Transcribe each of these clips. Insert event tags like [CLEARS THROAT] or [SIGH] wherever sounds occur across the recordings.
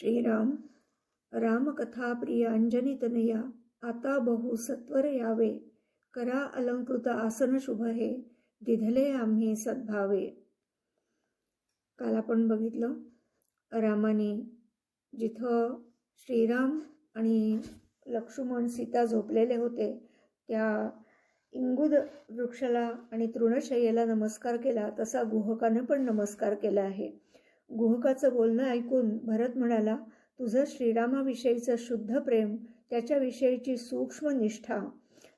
श्रीराम रामकथा प्रिय अंजनी आता बहु सत्वर यावे. करा अलंकृत आसन शुभ हे दिधले आम्ही सद्भावे. काल आपण बघितलं रामाने जिथं श्रीराम आणि लक्ष्मण सीता झोपलेले होते त्या इंगुद वृक्षाला आणि तृणशय्येला नमस्कार केला तसा गुहकानं पण नमस्कार केला आहे. गुहकाचं बोलणं ऐकून भरत म्हणाला तुझं श्रीरामाविषयीचं शुद्ध प्रेम त्याच्याविषयीची सूक्ष्म निष्ठा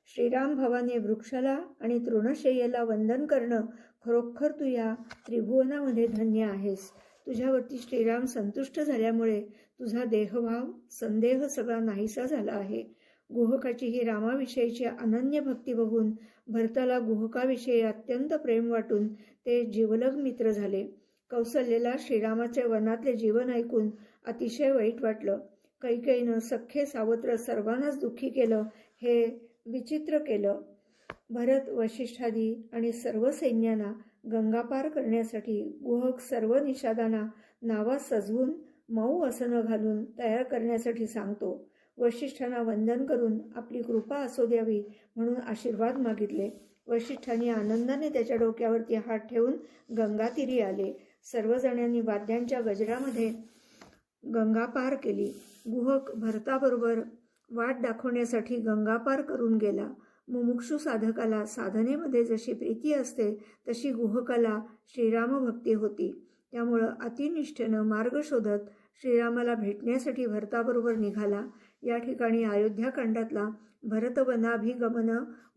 श्रीराम भावाने वृक्षाला आणि तृणशय्येला वंदन करणं खरोखर तू या त्रिभुवनामध्ये धन्य आहेस. तुझ्यावरती श्रीराम संतुष्ट झाल्यामुळे तुझा देहभाव संदेह सगळा नाहीसा झाला आहे. गुहकाची ही रामाविषयीची अनन्य भक्ती बघून भरताला गुहकाविषयी अत्यंत प्रेम वाटून ते जीवलग मित्र झाले. कौसल्येला श्रीरामाचे वनातले जीवन ऐकून अतिशय वाईट वाटलं. कैकेईनं सख्खे सावत्र सर्वांनाच दुःखी केलं हे विचित्र केलं. भरत वशिष्ठादी आणि सर्व सैन्यांना गंगापार करण्यासाठी गुहक सर्व निषादांना नावा सजवून मऊ आसनं घालून तयार करण्यासाठी सांगतो. वशिष्ठांना वंदन करून आपली कृपा असू द्यावी म्हणून आशीर्वाद मागितले. वशिष्ठांनी आनंदाने त्याच्या डोक्यावरती हात ठेवून गंगातीरी आले. सर्वजणांनी वाद्यांच्या गजरामध्ये गंगा पार केली. गुहक भरताबरोबर वाट दाखवण्यासाठी गंगापार करून गेला. मुमुक्षू साधकाला साधनेमध्ये जशी प्रीती असते तशी गुहकाला श्रीरामभक्ती होती. त्यामुळं अतिनिष्ठेनं मार्ग शोधत श्रीरामाला भेटण्यासाठी भरताबरोबर निघाला. या ठिकाणी अयोध्याकांडातला भरतवनाभिगमन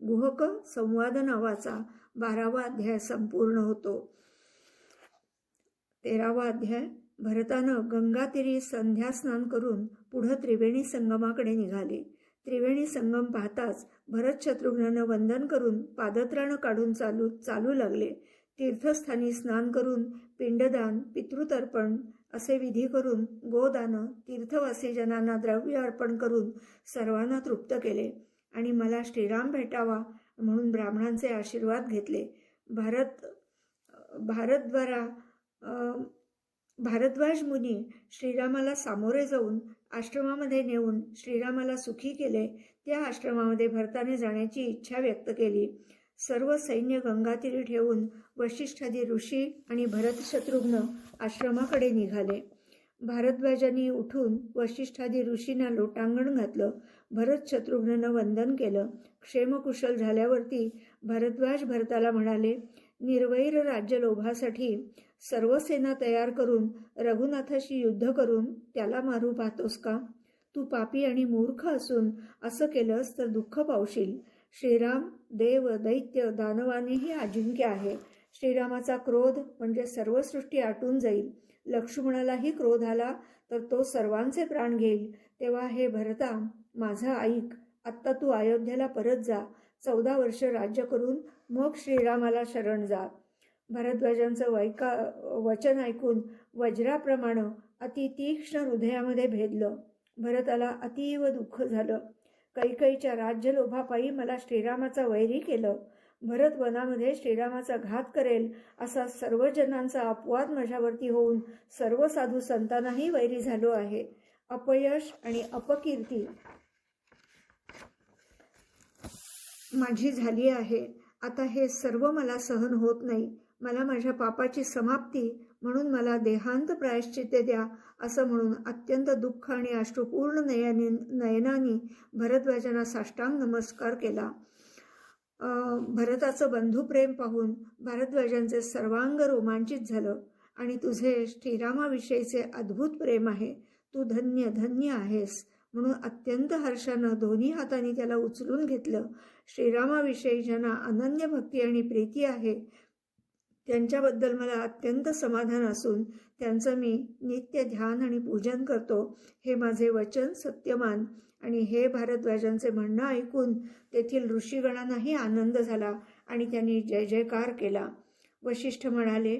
गुहक संवाद नावाचा बारावा अध्याय संपूर्ण होतो. तेरावा अध्याय. भरतानं गंगातीरी संध्या स्नान करून पुढं त्रिवेणी संगमाकडे निघाले. त्रिवेणी संगम पाहताच भरत शत्रुघ्नानं वंदन करून पादत्राणं काढून चालू चालू लागले. तीर्थस्थानी स्नान करून पिंडदान पितृतर्पण असे विधी करून गोदानं तीर्थवासीजनांना द्रव्य अर्पण करून सर्वांना तृप्त केले आणि मला श्रीराम भेटावा म्हणून ब्राह्मणांचे आशीर्वाद घेतले. भारत भारतद्वारा भारद्वाज मुनी श्रीरामाला सामोरे जाऊन आश्रमामध्ये नेऊन श्रीरामाला सुखी केले. त्या आश्रमामध्ये भरताने जाण्याची इच्छा व्यक्त केली. सर्व सैन्य गंगातीरी ठेवून वशिष्ठादी ऋषी आणि भरत शत्रुघ्न आश्रमाकडे निघाले. भारद्वाजांनी उठून वशिष्ठादी ऋषींना लोटांगण घातलं. भरत शत्रुघ्ननं वंदन केलं. क्षेमकुशल झाल्यावरती भरद्वाज भरताला म्हणाले निर्वैर राज्य लोभासाठी सर्व सेना तयार करून रघुनाथाशी युद्ध करून त्याला मारू पाहतोस का? तू पापी आणि मूर्ख असून असं केलंस तर दुःख पावशील. श्रीराम देव दैत्य दानवानेही अजिंक्य आहे. श्रीरामाचा क्रोध म्हणजे सर्व सृष्टी आटून जाईल. लक्ष्मणालाही क्रोध आला तर तो सर्वांचे प्राण घेईल. तेव्हा हे भरता माझा ऐक आत्ता तू अयोध्येला परत जा. चौदा वर्ष राज्य करून मग श्रीरामाला शरण जा. भरद्वाजांचं वैका वचन ऐकून वज्राप्रमाणे अति तीक्ष्ण हृदयामध्ये भेदलं. भरताला अतीव दुःख झालं. कैकईच्या राज्यलोभापायी मला श्रीरामाचा वैरी केलं. भरत वनामध्ये श्रीरामाचा घात करेल असा सर्वजनांचा अपवाद माझ्यावरती होऊन सर्व साधू संतांनाही वैरी झालो आहे. अपयश आणि अपकीर्ती माझी झाली आहे. आता हे सर्व मला सहन होत नाही. मला माझ्या पापाची समाप्ती म्हणून मला देहांत प्रायश्चित्य द्या असं म्हणून अत्यंत दुःख आणि अश्रुपूर्ण नयनी नयनानी भरद्वाजांना साष्टांग नमस्कार केला. भरताचं बंधुप्रेम पाहून भारद्वाजांचे सर्वांग रोमांचित झालं. आणि तुझे श्रीरामाविषयीचे अद्भुत प्रेम आहे. तू धन्य धन्य आहेस म्हणून अत्यंत हर्षानं दोन्ही हातांनी त्याला उचलून घेतलं. श्रीरामाविषयी ज्यांना अनन्य भक्ती आणि प्रीती आहे त्यांच्याबद्दल मला अत्यंत समाधान असून त्यांचं मी नित्य ध्यान आणि पूजन करतो. हे माझे वचन सत्यमान. आणि हे भारद्वाजांचे म्हणणं ऐकून तेथील ऋषीगणांनाही आनंद झाला आणि त्यांनी जय जयकार केला. वशिष्ठ म्हणाले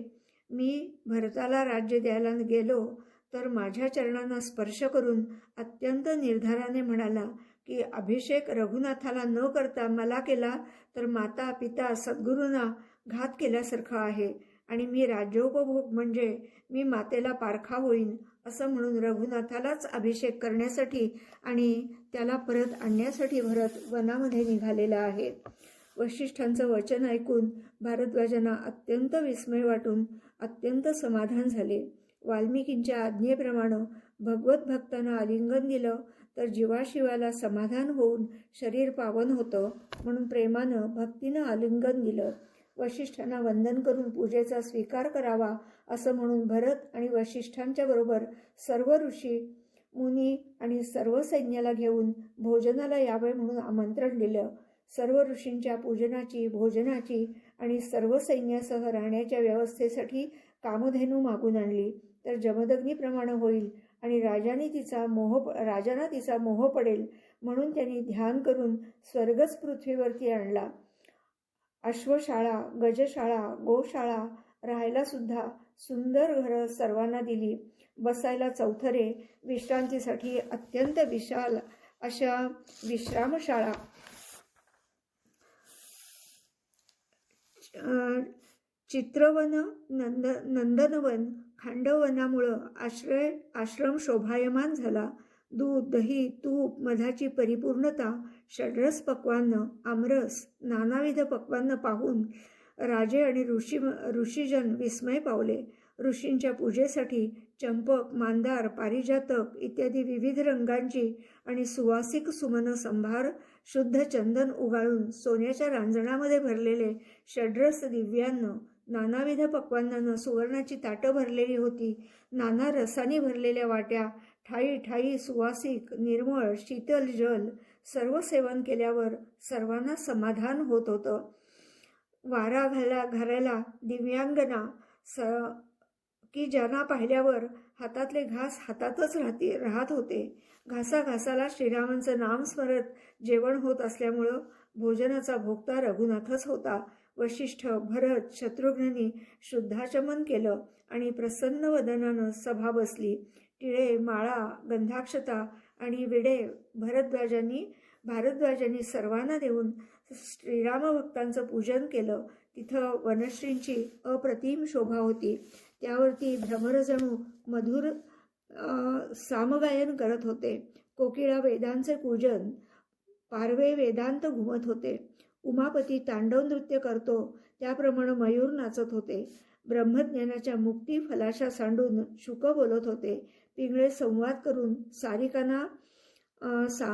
मी भरताला राज्य द्यायला गेलो तर माझ्या चरणांना स्पर्श करून अत्यंत निर्धाराने म्हणाला की अभिषेक रघुनाथाला न करता मला केला तर माता पिता सद्गुरूंना घात केल्यासारखा आहे आणि मी राज्योपभोग म्हणजे मी मातेला पारखा होईन असं म्हणून रघुनाथालाच अभिषेक करण्यासाठी आणि त्याला परत आणण्यासाठी भरत वनामध्ये निघालेला आहे. वशिष्ठांचं वचन ऐकून भारद्वाजांना अत्यंत विस्मय वाटून अत्यंत समाधान झाले. वाल्मिकींच्या आज्ञेप्रमाणे भगवत भक्तांना आलिंगन दिलं तर जीवाशिवाला समाधान होऊन शरीर पावन होतं म्हणून प्रेमानं भक्तीनं आलिंगन दिलं. वशिष्ठांना वंदन करून पूजेचा स्वीकार करावा असं म्हणून भरत आणि वशिष्ठांच्या बरोबर सर्व ऋषी मुनी आणि सर्व सैन्याला घेऊन भोजनाला यावे म्हणून आमंत्रण दिलं. सर्व ऋषींच्या पूजनाची भोजनाची आणि सर्व सैन्यासह राहण्याच्या व्यवस्थेसाठी कामधेनू मागून आणली. तर जमदग्नीप्रमाणे होईल आणि राजाने तिचा मोह राजांना तिचा मोह पडेल म्हणून त्यांनी ध्यान करून स्वर्गच पृथ्वीवरती आणला. अश्वशाळा गजशाळा गोशाळा राहायला सुद्धा सुंदर घरं सर्वांना दिली. बसायला चौथरे विश्रांतीसाठी अत्यंत विशाल अशा विश्रामशाळा. चित्रवन नंद नंदनवन खांडवनामुळं आश्रय आश्रम शोभायमान झाला. दूध दही तूप मधाची परिपूर्णता षड्रस पक्वान्न आमरस नानाविध पक्वान्न पाहून राजे आणि ऋषी ऋषीजन विस्मय पावले. ऋषींच्या पूजेसाठी चंपक मांदार पारिजातक इत्यादी विविध रंगांची आणि सुवासिक सुमन संभार शुद्ध चंदन उगाळून सोन्याच्या रांजणामध्ये भरलेले षड्रस दिव्यान्न नानाविध पक्वांनानं सुवर्णाची ताटं भरलेली होती. नाना रसानी भरलेल्या वाट्या ठाई ठाई सुवासिक निर्मळ शीतल जल सर्व सेवन केल्यावर सर्वांना समाधान होत होतं. वारा घाला घराला दिव्यांगना स की ज्यांना पाहिल्यावर हातातले घास हातातच राहते राहत होते. घासा घासाला श्रीरामांचं नाम स्मरत जेवण होत असल्यामुळं भोजनाचा भोगता रघुनाथच होता. वशिष्ठ भरत शत्रुघ्ननी शुद्धाचमन केलं आणि प्रसन्न वदनानं सभा बसली. टिळे माळा गंधाक्षता आणि विडे भरद्वाजांनी भारद्वाजांनी सर्वांना देऊन श्रीरामभक्तांचं पूजन केलं. तिथं वनश्रींची अप्रतिम शोभा होती. त्यावरती भ्रमरजणू मधुर सामगायन करत होते. कोकिळा वेदांचे पूजन पारवे वेदांत घुमत होते. उमापती तांडव नृत्य करतो त्याप्रमाणे मयूर नाचत होते. ब्रह्मज्ञानाच्या मुक्ती फलाशा सांडून शुक बोलत होते. पिंगळे संवाद करून सारिकांना सा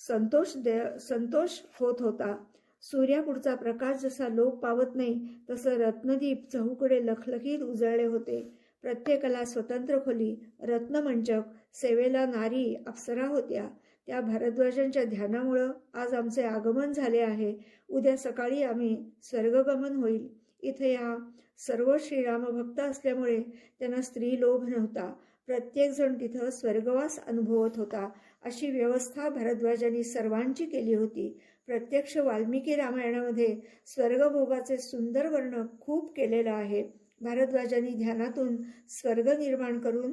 संतोष दे संतोष होत होता. सूर्यापुढचा प्रकाश जसा लोक पावत नाही तसं रत्नदीप चहूकडे लखलखीत उजळले होते. प्रत्येकाला स्वतंत्र खोली रत्नमंचक सेवेला नारी अप्सरा होत्या. त्या भारद्वाजांच्या ध्यानामुळं आज आमचे आगमन झाले आहे. उद्या सकाळी आम्ही स्वर्गगमन होईल. इथे या सर्व श्रीरामभक्त असल्यामुळे त्यांना स्त्री लोभ नव्हता. प्रत्येकजण तिथं स्वर्गवास अनुभवत होता. अशी व्यवस्था भरद्वाजांनी सर्वांची केली होती. प्रत्यक्ष वाल्मिकी रामायणामध्ये स्वर्गभोगाचे सुंदर वर्ण खूप केलेलं आहे. भारद्वाजांनी ध्यानातून स्वर्ग निर्माण करून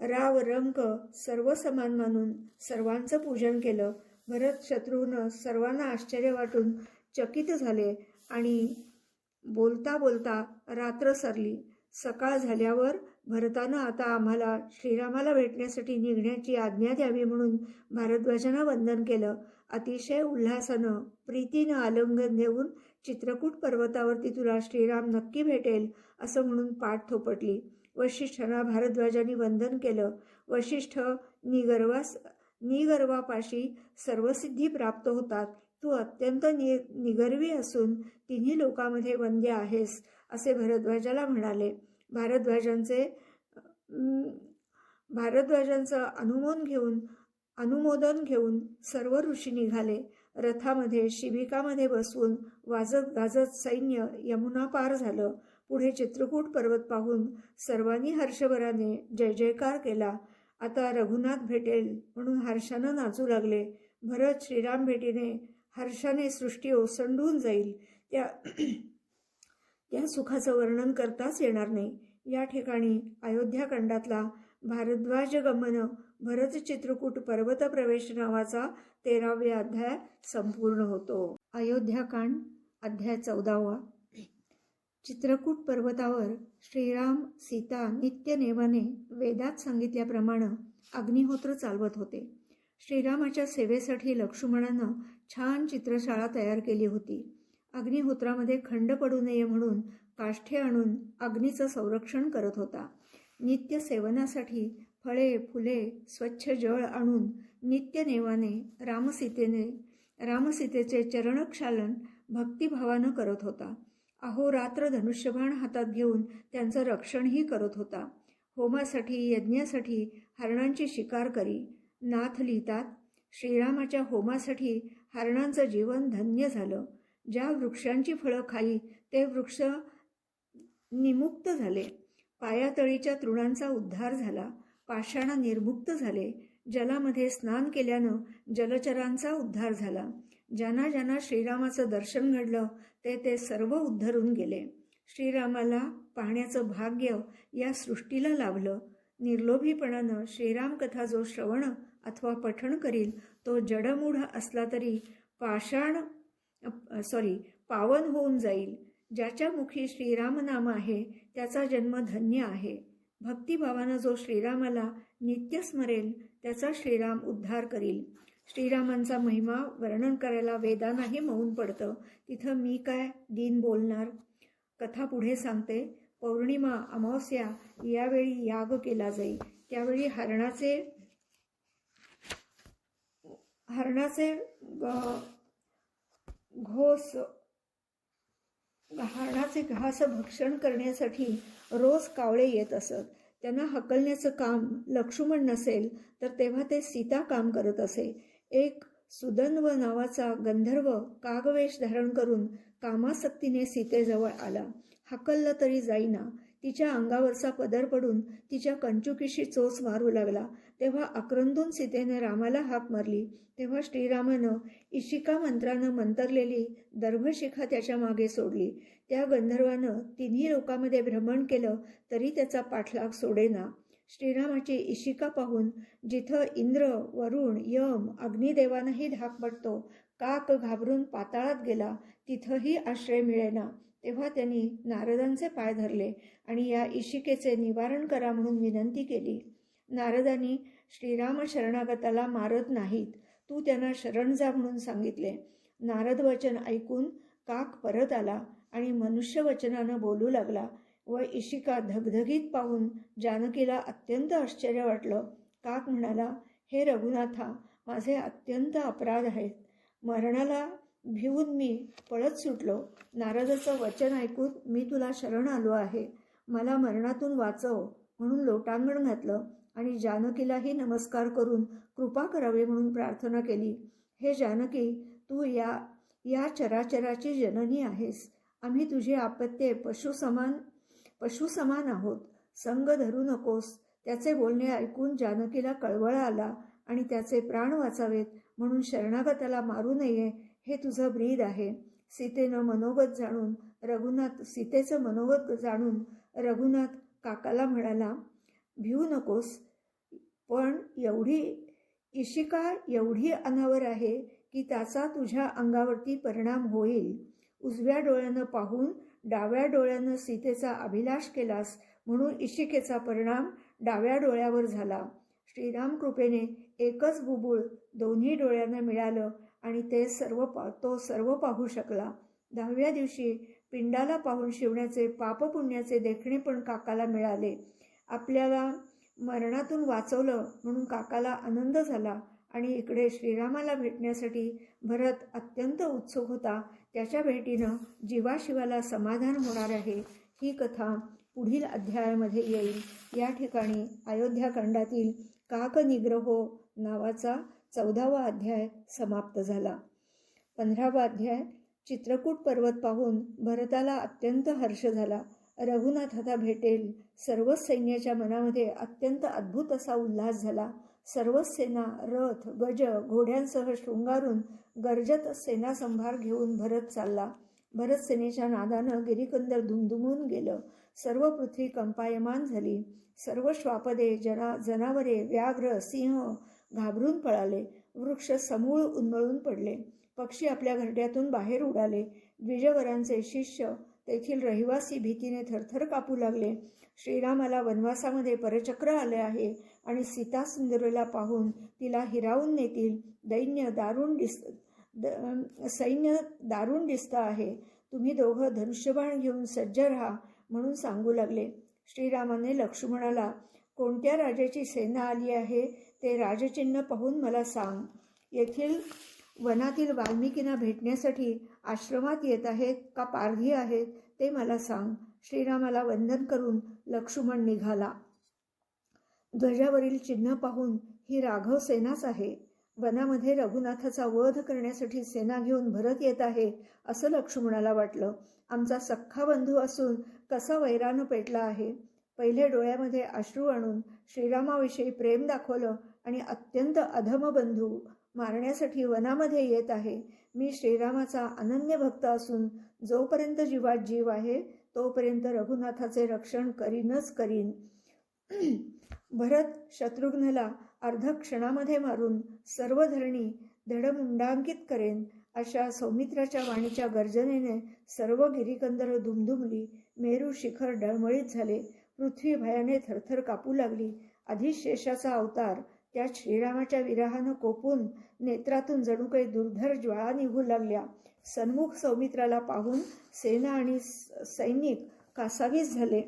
राव रंक सर्व समान मानून सर्वांचं पूजन केलं. भरत शत्रूनं सर्वांना आश्चर्य वाटून चकित झाले आणि बोलता बोलता रात्र सरली. सकाळ झाल्यावर भरतानं आता आम्हाला श्रीरामाला भेटण्यासाठी निघण्याची आज्ञा द्यावी म्हणून भारद्वाजांना वंदन केलं. अतिशय उल्हासानं प्रीतीनं आलिंगन देऊन चित्रकूट पर्वतावरती तुला श्रीराम नक्की भेटेल असं म्हणून पाठ थोपटली. वशिष्ठांना भारद्वाजांनी वंदन केलं. वशिष्ठ निगर्वास निगर्वापाशी सर्वसिद्धी प्राप्त होतात. तू अत्यंत नि निगर्वी असून तिन्ही लोकांमध्ये वंद्य आहेस असे भरद्वाजाला म्हणाले. भारद्वाजांचे भारद्वाजांचं अनुमोदन घेऊन अनुमोदन घेऊन सर्व ऋषी निघाले. रथामध्ये शिबिकामध्ये बसवून वाजत गाजत सैन्य यमुना पार झालं. पुढे चित्रकूट पर्वत पाहून सर्वांनी हर्षभराने जय जयकार केला. आता रघुनाथ भेटेल म्हणून हर्षानं नाचू लागले. भरत श्रीराम भेटीने हर्षाने सृष्टी ओसंडून जाईल. त्या त्या सुखाचं वर्णन करताच येणार नाही. या ठिकाणी अयोध्याखंडातला भारद्वाज गमन भरत चित्रकूट पर्वत प्रवेश नावाचा तेराव्या अध्याय संपूर्ण होतो. अयोध्याकांड अध्याय चौदावा. चित्रकूट पर्वतावर श्रीराम सीता नित्यनेमाने वेदात सांगितल्याप्रमाणे अग्निहोत्र चालवत होते. श्रीरामाच्या सेवेसाठी लक्ष्मणानं छान चित्रशाळा तयार केली होती. अग्निहोत्रामध्ये खंड पडू नये म्हणून काष्ठे आणून अग्नीचं संरक्षण करत होता. नित्य सेवनासाठी फळे फुले स्वच्छ जळ आणून नित्यनेवाने रामसीतेने रामसीतेचे चरणक्षालन भक्तिभावानं करत होता. अहोरात्र धनुष्यबाण हातात घेऊन त्यांचं रक्षणही करत होता. होमासाठी यज्ञासाठी हरणांची शिकार करी. नाथ लिहितात श्रीरामाच्या होमासाठी हरणांचं जीवन धन्य झालं. ज्या वृक्षांची फळं खाली ते वृक्ष निमुक्त झाले. पायातळीच्या तृणांचा उद्धार झाला. पाषाणा निर्मुक्त झाले. जलामध्ये स्नान केल्यानं जलचरांचा उद्धार झाला. ज्यांना ज्यांना श्रीरामाचं दर्शन घडलं ते ते सर्व उद्धरून गेले. श्रीरामाला पाहण्याचं भाग्य या सृष्टीला लाभलं. निर्लोभीपणानं श्रीराम कथा जो श्रवण अथवा पठण करील तो जडमूढ असला तरी पाषाण सॉरी पावन होऊन जाईल. ज्याच्या मुखी श्रीराम नाम आहे त्याचा जन्म धन्य आहे. भक्तिभावानं जो श्रीरामाला नित्य स्मरेल त्याचा श्रीराम उद्धार करील. श्रीरामांचा महिमा वर्णन करायला वेदांनाही मौन पडतं. तिथं मी काय दिन बोलणार? कथा पुढे सांगते. पौर्णिमा अमावस्या यावेळी याग केला जाई त्यावेळी हरणाचे हरणाचे घोस हरणाचे घास भक्षण करण्यासाठी रोज कावळे येत असत. त्यांना हकलण्याचं काम लक्ष्मण नसेल तर तेव्हा ते सीता काम करत असे. एक सुदन्व नावाचा गंधर्व कागवेश धारण करून कामासक्तीने सीतेजवळ आला. हकललं तरी जाईना. तिच्या अंगावरचा पदर पडून तिच्या कंचुकीशी चोच मारू लागला. तेव्हा आक्रंदून सीतेने रामाला हाक मारली. तेव्हा श्रीरामानं इशिका मंत्रानं मंतरलेली दर्भशिखा त्याच्यामागे सोडली. त्या गंधर्वानं तिन्ही लोकांमध्ये भ्रमण केलं तरी त्याचा पाठलाग सोडेना. श्रीरामाची इशिका पाहून जिथं इंद्र वरुण यम अग्निदेवानंही धाक पडतो काक घाबरून पाताळात गेला तिथंही आश्रय मिळेना. तेव्हा त्यांनी नारदांचे पाय धरले आणि या इशिकेचे निवारण करा म्हणून विनंती केली. नारदांनी श्रीराम शरणागताला मारत नाहीत. तू त्यांना शरण जा म्हणून सांगितले. नारद वचन ऐकून काक परत आला आणि मनुष्य वचनानं बोलू लागला व इशिका धगधगीत पाहून जानकीला अत्यंत आश्चर्य वाटलं. काक म्हणाला हे रघुनाथा माझे अत्यंत अपराध आहेत. मरणाला भिवून मी पळत सुटलो. नारदाचं वचन ऐकून मी तुला शरण आलो आहे. मला मरणातून वाचव म्हणून लोटांगण घातलं. आणि जानकीलाही नमस्कार करून कृपा करावे म्हणून प्रार्थना केली. हे जानकी तू या या चराचराची जननी आहेस. आम्ही तुझी आपत्ये पशुसमान पशुसमान आहोत. संग धरू नकोस. त्याचे बोलणे ऐकून जानकीला कळवळा आला आणि त्याचे प्राण वाचावेत. म्हणून शरणागताला मारू नये. हे तुझं ब्रीद आहे. सीतेनं मनोगत जाणून रघुनाथ सीतेचं मनोगत जाणून रघुनाथ काकाला म्हणाला भिऊ नकोस. पण एवढी इशिका एवढी अनावर आहे की त्याचा तुझ्या अंगावरती परिणाम होईल. उजव्या डोळ्यानं पाहून डाव्या डोळ्यानं सीतेचा अभिलाष केलास म्हणून इशिकेचा परिणाम डाव्या डोळ्यावर झाला. श्रीराम कृपेने एकच बुबुळ दोन्ही डोळ्यांना मिळालं आणि ते सर्व पा तो सर्व पाहू शकला. दहाव्या दिवशी पिंडाला पाहून शिवण्याचे पापपुण्याचे देखणे पण काकाला मिळाले. आपल्याला मरणातून वाचवलं म्हणून काकाला आनंद झाला आणि इकडे श्रीरामाला भेटण्यासाठी भरत अत्यंत उत्सुक होता. त्याच्या भेटीनं जीवाशिवाला समाधान होणार आहे. ही कथा पुढील अध्यायामध्ये येईल. या ठिकाणी अयोध्याकांडातील काकनिग्रहो नावाचा चौदावा अध्याय समाप्त झाला. पंधरावा अध्याय चित्रकूट पर्वत पाहून भरताला अत्यंत हर्ष झाला. रघुनाथ भेटेल. सर्वच सैन्याच्या मनामध्ये अत्यंत अद्भुत असा उल्हास झाला. सर्वच सेना रथ गज घोड्यांसह शृंगारून गर्जत सेनासंभार घेऊन भरत चालला. भरत सेनेच्या नादानं गिरीकंदर दुमदुमून गेलं. सर्व पृथ्वी कंपायमान झाली. सर्व श्वापदे जना जनावरे व्याघ्र सिंह घाबरून पळाले. वृक्ष समूळ उन्मळून पडले. पक्षी आपल्या घरट्यातून बाहेर उडाले. द्विजवरांचे शिष्य तेथील रहिवासी भीतीने थरथर कापू लागले. श्रीरामाला वनवासामध्ये परचक्र आले आहे आणि सीता सुंदरीला पाहून तिला हिरावून नेतील. दैन्य दारुण दिस द सैन्य दारुण दिसतं आहे. तुम्ही दोघं धनुष्यबाण घेऊन सज्ज राहा म्हणून सांगू लागले. श्रीरामाने लक्ष्मणाला कोणत्या राजाची सेना आली आहे? ते राजचिन्ह पाहून मला सांग. येथील वनातील वाल्मिकींना भेटण्यासाठी आश्रमात येत आहेत का पारधी आहेत ते मला सांग. श्रीरामाला वंदन करून लक्ष्मण निघाला. ध्वजावरील चिन्ह पाहून ही राघव सेनाच आहे. वनामध्ये रघुनाथाचा वध करण्यासाठी सेना घेऊन भरत येत आहे असं लक्ष्मणाला वाटलं. आमचा सख्खा बंधू असून कसा वैरानं पेटला आहे? पहिले डोळ्यामध्ये अश्रू आणून श्रीरामाविषयी प्रेम दाखवलं आणि अत्यंत अधम बंधू मारण्यासाठी वनामध्ये येत आहे. मी श्रीरामाचा अनन्य भक्त असून जोपर्यंत जीवात जीव आहे तोपर्यंत रघुनाथाचे रक्षण करीनच करीन. [CLEARS THROAT] भरत शत्रुघ्नला अर्ध क्षणामध्ये मारून सर्व धरणी धडमुंडांकित करेन अशा सौमित्राच्या वाणीच्या गर्जनेने सर्व गिरीकंदर धुमधुमली मेरू शिखर डळमळीत झाले. पृथ्वी भयाने थरथर कापू लागली. अधिशेषाचा अवतार त्या श्रीरामाच्या विरहानं कोपून नेत्रातून जणू काही दुर्धर ज्वाळा निघू लागल्या. सन्मुख सौमित्राला पाहून सेना आणि सैनिक कासावीस झाले.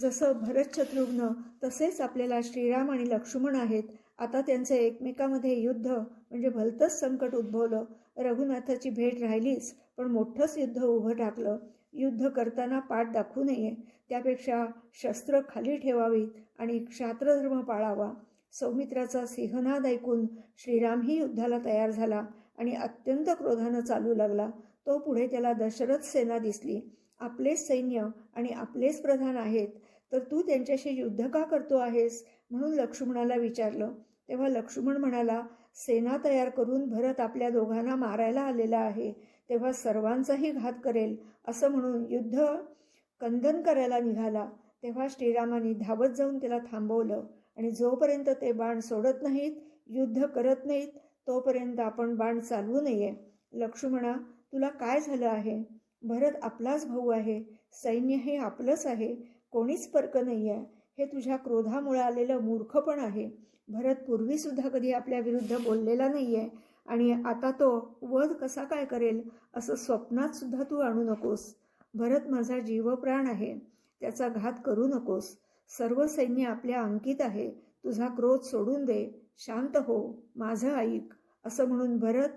जसं भरत शत्रुघ्न तसेच आपल्याला श्रीराम आणि लक्ष्मण आहेत. आता त्यांचे एकमेकामध्ये युद्ध म्हणजे भलतंच संकट उद्भवलं. रघुनाथाची भेट राहिलीच पण मोठंच युद्ध उभं टाकलं. युद्ध करताना पाठ दाखवू नये त्यापेक्षा शस्त्र खाली ठेवावीत आणि क्षात्रधर्म पाळावा. सौमित्राचा सिंहनाद ऐकून श्रीरामही युद्धाला तयार झाला आणि अत्यंत क्रोधानं चालू लागला. तो पुढे त्याला दशरथ सेना दिसली. आपलेच सैन्य आणि आपलेच प्रधान आहेत. तर तू त्यांच्याशी युद्ध का करतो आहेस? म्हणून लक्ष्मणाला विचारलं. तेव्हा लक्ष्मण म्हणाला सेना तयार करून भरत आपल्या दोघांना मारायला आलेला आहे. तेव्हा सर्वांचाही घात करेल. असं म्हणून युद्ध कंदन करायला निघाला. तेव्हा श्रीरामाने धावत जाऊन त्याला थांबवलं. आणि जोपर्यंत ते बाण सोडत नाहीत युद्ध करत नाहीत तोपर्यंत आपण बाण चालवू नये. लक्ष्मणा तुला काय झालं आहे? भरत आपलाच भाऊ आहे. सैन्य हे आपलंच आहे. कोणीच फर्क नाही आहे हे तुझ्या क्रोधामुळे आलेलं मूर्खपण आहे. भरत पूर्वीसुद्धा कधी आपल्या विरुद्ध बोललेला नाही आहे आणि आता तो वध कसा काय करेल असं स्वप्नात सुद्धा तू आणू नकोस. भरत माझा जीवप्राण आहे. त्याचा घात करू नकोस. सर्व सैन्य आपल्या अंकित आहे. तुझा क्रोध सोडून दे. शांत हो माझं ऐक. असं म्हणून भरत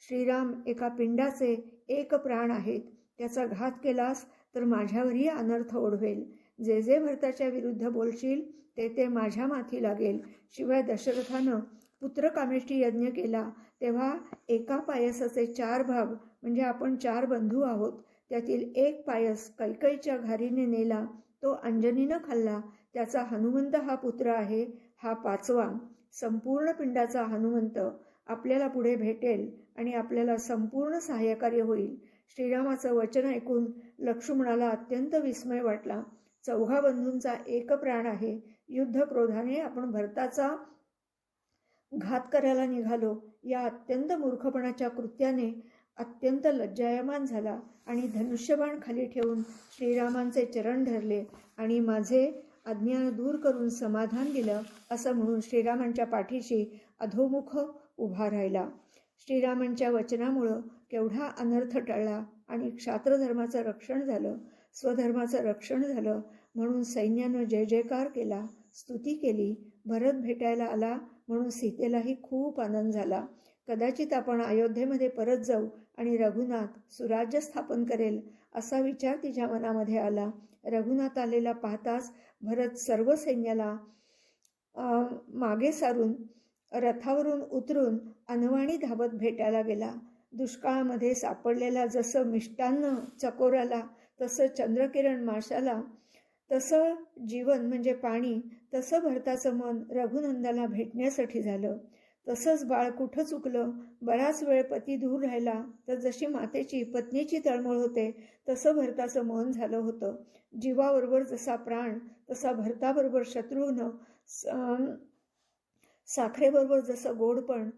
श्रीराम एका पिंडाचे एक प्राण आहेत. त्याचा घात केलास तर माझ्यावरही अनर्थ ओढवेल. जे जे भरताच्या विरुद्ध बोलशील ते ते माझ्या माथी लागेल. शिवाय दशरथानं पुत्रकामेष्टी यज्ञ केला. तेव्हा एका पायसाचे चार भाग म्हणजे आपण चार बंधू आहोत. त्यातील एक पायस कैकईच्या घारीने नेला. तो अंजनीनं खाल्ला त्याचा हनुमंत हा पुत्र आहे हा पाचवा. संपूर्ण पिंडाचा हनुमंत आपल्याला पुढे भेटेल आणि आपल्याला संपूर्ण सहाय्यकार्य होईल. श्रीरामाचं वचन ऐकून लक्ष्मणाला अत्यंत विस्मय वाटला. चौघा बंधूंचा एक प्राण आहे. युद्ध क्रोधाने आपण भरताचा घात करायला निघालो. या अत्यंत मूर्खपणाच्या कृत्याने अत्यंत लज्जायमान झाला आणि धनुष्यबाण खाली ठेवून श्रीरामांचे चरण धरले आणि माझे अज्ञान दूर करून समाधान दिलं असं म्हणून श्रीरामांच्या पाठीशी अधोमुख उभा राहिला. श्रीरामांच्या वचनामुळं केवढा अनर्थ टळला आणि क्षात्रधर्माचं रक्षण झालं स्वधर्माचं रक्षण झालं म्हणून सैन्यानं जय जयकार केला स्तुती केली भरत भेटायला आला म्हणून सीतेलाही खूप आनंद झाला. कदाचित आपण अयोध्येमध्ये परत जाऊ आणि रघुनाथ सुराज्य स्थापन करेल असा विचार तिच्या मनामध्ये आला. रघुनाथ आलेला पाहताच भरत सर्व सैन्याला मागे सारून रथावरून उतरून अनवाणी धावत भेटायला गेला. दुष्काळामध्ये सापडलेला जसं मिष्टान्न चकोराला तसं चंद्रकिरण माशाला तसं जीवन म्हणजे पाणी तसं भरताचं मन रघुनंदाला भेटण्यासाठी झालं. तसंच बाळ कुठं चुकलं? बराच वेळ पती दूर राहिला. तर जशी मातेची पत्नीची तळमळ होते तसं भरताचं मन झालं होतं. जीवाबरोबर जसा प्राण तसा भरताबरोबर शत्रुघ्न साखरेबरोबर जसं गोडपण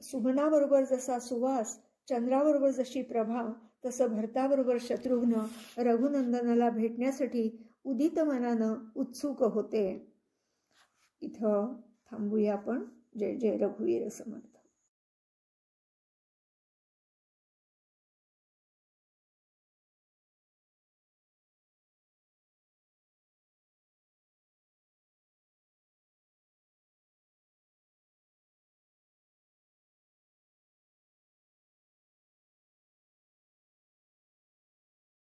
सुमनाबरोबर जसा सुवास चंद्राबरोबर जशी प्रभा तसं भरताबरोबर शत्रुघ्न रघुनंदनाला भेटण्यासाठी उदित मनानं उत्सुक होते. इथं थांबूया आपण. जय जय रघुवीर समर्थ